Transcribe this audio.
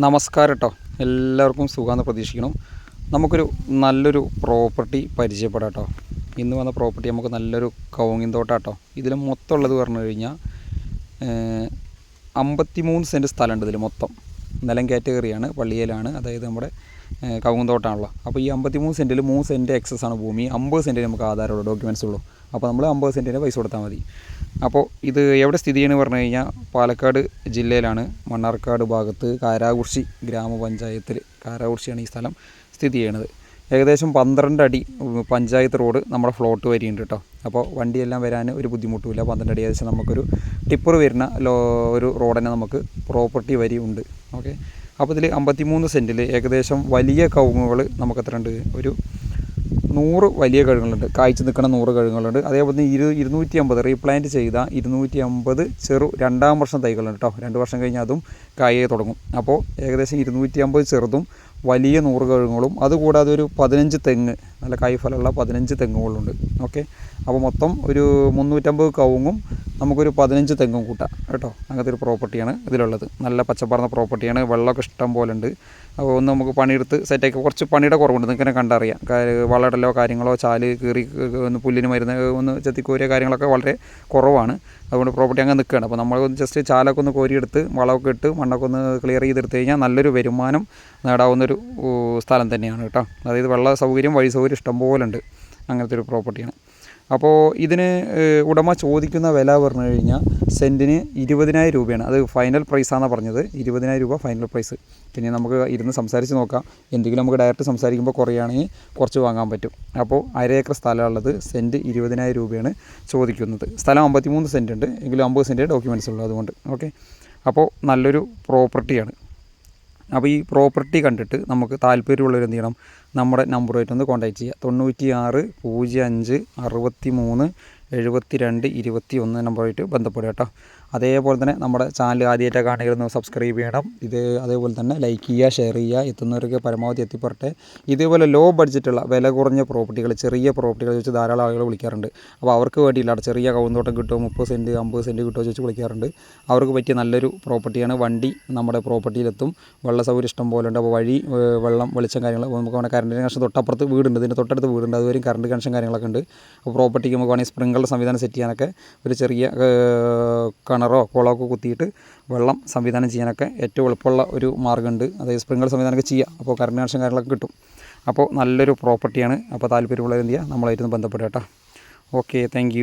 നമസ്കാരം കേട്ടോ എല്ലാവർക്കും സുഖമെന്ന് പ്രതീക്ഷിക്കണം നമുക്കൊരു നല്ലൊരു പ്രോപ്പർട്ടി പരിചയപ്പെടാം കേട്ടോ ഇന്ന് വന്ന പ്രോപ്പർട്ടി നമുക്ക് നല്ലൊരു കൗങ്ങിൻ തോട്ടം കേട്ടോ ഇതിൽ മൊത്തം ഉള്ളത് പറഞ്ഞു കഴിഞ്ഞാൽ അമ്പത്തി മൂന്ന് സെന്റ് സ്ഥലമുണ്ട് ഇതിൽ മൊത്തം. നിലം കാറ്റഗറിയാണ് പള്ളിയിലാണ് അതായത് നമ്മുടെ കൗങ്ങിൻ തോട്ടാണല്ലോ അപ്പോൾ ഈ അമ്പത്തി മൂന്ന് സെന്റിൽ മൂന്ന് സെന്റ് എക്സസ് ആണ് ഭൂമി. അമ്പത് സെന്റിൽ നമുക്ക് ആധാരമുള്ള ഡോക്യുമെൻസ് ഉള്ളൂ. അപ്പോൾ നമ്മൾ അമ്പത് സെന്റിന് പൈസ കൊടുത്താൽ മതി. അപ്പോൾ ഇത് എവിടെ സ്ഥിതി ചെയ്യുന്നത് പറഞ്ഞു കഴിഞ്ഞാൽ പാലക്കാട് ജില്ലയിലാണ്. മണ്ണാർക്കാട് ഭാഗത്ത് കാരാകുർശി ഗ്രാമപഞ്ചായത്തിൽ കാരാകുർശിയാണ് ഈ സ്ഥലം സ്ഥിതി ചെയ്യണത് ഏകദേശം പന്ത്രണ്ട് അടി പഞ്ചായത്ത് റോഡ് നമ്മുടെ ഫ്ലോട്ട് വരിയുണ്ട് കേട്ടോ. അപ്പോൾ വണ്ടിയെല്ലാം വരാൻ ഒരു ബുദ്ധിമുട്ടുമില്ല. പന്ത്രണ്ട് അടി ഏകദേശം നമുക്കൊരു ടിപ്പർ വരുന്ന ലോ ഒരു റോഡ് തന്നെ നമുക്ക് പ്രോപ്പർട്ടി വരി ഉണ്ട്. ഓക്കെ. അപ്പോൾ ഇതിൽ അമ്പത്തിമൂന്ന് സെന്റിൽ ഏകദേശം വലിയ കവുങ്ങുകൾ നമുക്ക് എത്ര ഉണ്ട് ഒരു നൂറ് വലിയ കഴുകുകളുണ്ട് കായ്ച്ചു നിൽക്കുന്ന നൂറ് കഴുകുകളുണ്ട് അതേപോലെ തന്നെ ഇരു ഇരുന്നൂറ്റി അമ്പത് റീപ്ലാന്റ് ചെയ്ത ഇരുന്നൂറ്റി അമ്പത് ചെറു രണ്ടാം വർഷം തൈകളുണ്ട് കേട്ടോ രണ്ട് വർഷം കഴിഞ്ഞാൽ അതും കായയെ തുടങ്ങും. അപ്പോൾ ഏകദേശം ഇരുന്നൂറ്റി അമ്പത് ചെറുതും വലിയ നൂറ് കഴുകുകളും അതുകൂടാതെ ഒരു പതിനഞ്ച് തെങ്ങ് നല്ല കായ്ഫലമുള്ള പതിനഞ്ച് തെങ്ങുകളുണ്ട്. ഓക്കെ? അപ്പോൾ മൊത്തം ഒരു മുന്നൂറ്റമ്പത് കവുങ്ങും നമുക്കൊരു പതിനഞ്ച് തെങ്ങും കൂട്ടാം കേട്ടോ. അങ്ങനത്തെ ഒരു പ്രോപ്പർട്ടിയാണ് ഇതിലുള്ളത്. നല്ല പച്ചപ്പറന്ന പ്രോപ്പർട്ടിയാണ് വെള്ളമൊക്കെ ഇഷ്ടം പോലെ ഉണ്ട് അപ്പോൾ ഒന്ന് നമുക്ക് പണിയെടുത്ത് സെറ്റാക്കി കുറച്ച് പണിയുടെ കുറവുണ്ട്. നിങ്ങൾക്ക് കണ്ടറിയാം. വളടലോ കാര്യങ്ങളോ ചാൽ കീറി ഒന്ന് പുല്ലിന് മരുന്ന് ഒന്ന് ചെത്തിക്കോരിയ കാര്യങ്ങളൊക്കെ വളരെ കുറവാണ്. അതുകൊണ്ട് പ്രോപ്പർട്ടി അങ്ങ് നിൽക്കുകയാണ് അപ്പോൾ നമ്മൾ ജസ്റ്റ് ചാലൊക്കെ ഒന്ന് കോരിയെടുത്ത് വളമൊക്കെ ഇട്ട് മണ്ണൊക്കെ ഒന്ന് ക്ലിയർ ചെയ്തെടുത്ത് കഴിഞ്ഞാൽ നല്ലൊരു വരുമാനം നേടാവുന്നൊരു സ്ഥലം തന്നെയാണ് കേട്ടോ. അതായത് വെള്ള സൗകര്യം വഴി സൗകര്യം ഇഷ്ടംപോലെ ഉണ്ട് അങ്ങനത്തെ ഒരു പ്രോപ്പർട്ടിയാണ് അപ്പോൾ ഇതിന് ഉടമ ചോദിക്കുന്ന വില പറഞ്ഞു കഴിഞ്ഞാൽ സെന്റിന് ഇരുപതിനായിരം രൂപയാണ്. അത് ഫൈനൽ പ്രൈസാണെന്നാണ് പറഞ്ഞത്. ഇരുപതിനായിരം രൂപ ഫൈനൽ പ്രൈസ് പിന്നെ നമുക്ക് ഇരുന്ന് സംസാരിച്ച് നോക്കാം. എന്തെങ്കിലും നമുക്ക് ഡയറക്റ്റ് സംസാരിക്കുമ്പോൾ കുറയുകയാണെങ്കിൽ കുറച്ച് വാങ്ങാൻ പറ്റും. അപ്പോൾ അര ഏക്കർ സ്ഥലമുള്ളത് സെന്റ് ഇരുപതിനായിരം രൂപയാണ് ചോദിക്കുന്നത്. സ്ഥലം അമ്പത്തിമൂന്ന് സെന്റ് ഉണ്ട്. എങ്കിലും അമ്പത് സെന്റ് ഡോക്യുമെന്റ്സ് ഉള്ളൂ അതുകൊണ്ട് ഓക്കെ അപ്പോൾ നല്ലൊരു പ്രോപ്പർട്ടിയാണ് അപ്പോൾ ഈ പ്രോപ്പർട്ടി കണ്ടിട്ട് നമുക്ക് താല്പര്യമുള്ളവർ എന്ത് ചെയ്യണം? നമ്മുടെ നമ്പറുമായിട്ട് ഒന്ന് കോൺടാക്ട് ചെയ്യുക. തൊണ്ണൂറ്റി ആറ് പൂജ്യം അഞ്ച് അറുപത്തി മൂന്ന് എഴുപത്തി രണ്ട് ഇരുപത്തി ഒന്ന് നമ്പറുമായിട്ട് ബന്ധപ്പെടുക കേട്ടോ. അതേപോലെ തന്നെ നമ്മുടെ ചാനൽ ആദ്യമായിട്ട് കാണുകയൊന്ന് സബ്സ്ക്രൈബ് ചെയ്യണം. ഇത് അതേപോലെ തന്നെ ലൈക്ക് ചെയ്യുക ഷെയർ ചെയ്യുക എത്തുന്നവർക്ക് പരമാവധി എത്തിപ്പെടട്ടെ. ഇതേപോലെ ലോ ബഡ്ജറ്റുള്ള വില കുറഞ്ഞ പ്രോപ്പർട്ടികൾ ചെറിയ പ്രോപ്പർട്ടികൾ വെച്ച് ധാരാളം ആളുകൾ വിളിക്കാറുണ്ട്. അപ്പോൾ അവർക്ക് വേണ്ടിയില്ല ചെറിയ കൗന്തോട്ടം കിട്ടുമോ മുപ്പത് സെന്റ് അമ്പത് സെന്റ് കിട്ടുമോ ചോദിച്ച് വിളിക്കാറുണ്ട്. അവർക്ക് പറ്റിയ നല്ലൊരു പ്രോപ്പർട്ടിയാണ് വണ്ടി നമ്മുടെ പ്രോപ്പർട്ടിയിലെത്തും വെള്ള സൗകര്യം ഇഷ്ടം പോലെ ഉണ്ട്. അപ്പോൾ വഴി വെള്ളം വെളിച്ചം കാര്യങ്ങൾ നമുക്ക് വേണമെങ്കിൽ കറണ്ട് കണക്ഷൻ തൊട്ടപ്പുറത്ത് വീടുണ്ട്. ഇതിന്റെ തൊട്ടടുത്ത് വീടുണ്ട്. അതുവരെയും കറണ്ട് കണക്ഷൻ കാര്യങ്ങളൊക്കെ ഉണ്ട്. അപ്പോൾ പ്രോപ്പർട്ടിക്ക് നമുക്ക് വേണമെങ്കിൽ സ്പ്രിങ്കളുടെ സംവിധാനം സെറ്റ് ചെയ്യാനൊക്കെ ഒരു ചെറിയ കിണറോ കുളമോ ഒക്കെ കുത്തിയിട്ട് വെള്ളം സംവിധാനം ചെയ്യാനൊക്കെ ഏറ്റവും എളുപ്പമുള്ള ഒരു മാർഗമുണ്ട്. അതായത് സ്പ്രിങ്കൾ സംവിധാനമൊക്കെ ചെയ്യാം അപ്പോൾ കറണ്ട് കണക്ഷൻ കാര്യങ്ങളൊക്കെ കിട്ടും. അപ്പോൾ നല്ലൊരു പ്രോപ്പർട്ടിയാണ് അപ്പോൾ താല്പര്യമുള്ളവരെന്ത് ചെയ്യുക? നമ്മളായിരുന്നു ബന്ധപ്പെടുക കേട്ടോ. Okay thank